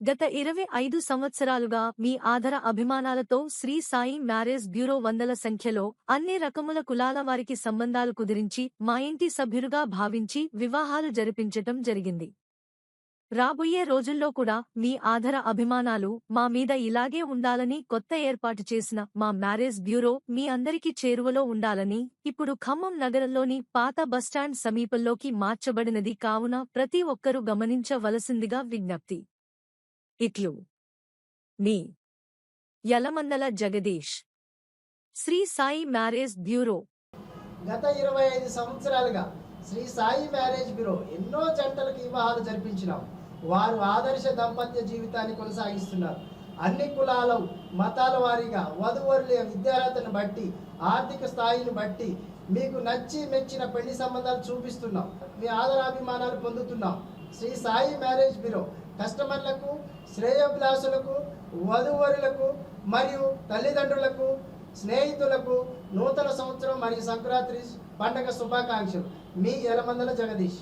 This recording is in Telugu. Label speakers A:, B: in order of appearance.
A: గత ఇరవై ఐదు సంవత్సరాలుగా మీ ఆధార అభిమానాలతో శ్రీ సాయి మ్యారేజ్ బ్యూరో వందల సంఖ్యలో అన్ని రకముల కులాల వారికి సంబంధాలు కుదిరించి మా ఇంటి సభ్యులుగా భావించి వివాహాలు జరిపించటం జరిగింది. రాబోయే రోజుల్లో కూడా మీ ఆధార అభిమానాలు మా మీద ఇలాగే ఉండాలని కొత్త ఏర్పాటు చేసిన మా మ్యారేజ్ బ్యూరో మీ అందరికీ చేరువలో ఉండాలని ఇప్పుడు ఖమ్మం నగరంలోని పాత బస్టాండ్ సమీపంలోకి మార్చబడినది కావున ప్రతి ఒక్కరూ గమనించవలసిందిగా విజ్ఞప్తి. ఇట్లు. మీ Yalamandala Jagadish. Shri Sai marriage bureau.
B: గత ఇరవై ఐదు సంవత్సరాలుగా శ్రీ సాయి మ్యారేజ్ బ్యూరో ఎన్నో జంటలకు వివాహాలు జరిపించినాం. వారు ఆదర్శ దాంపత్య జీవితాన్ని కొనసాగిస్తున్నారు. అన్ని కులాల మతాల వారీగా వధువరుల విద్యార్హతను బట్టి ఆర్థిక స్థాయిని బట్టి మీకు నచ్చి మెచ్చిన పెళ్ళి సంబంధాలు చూపిస్తున్నాం. మీ ఆదరాభిమానాలు పొందుతున్నాం. శ్రీ సాయి మ్యారేజ్ బ్యూరో కస్టమర్లకు శ్రేయోభిలాషులకు వధువరులకు మరియు తల్లిదండ్రులకు స్నేహితులకు నూతన సంవత్సరం మరియు సంక్రాంతి పండగ శుభాకాంక్షలు. మీ ఎలమందల జగదీష్.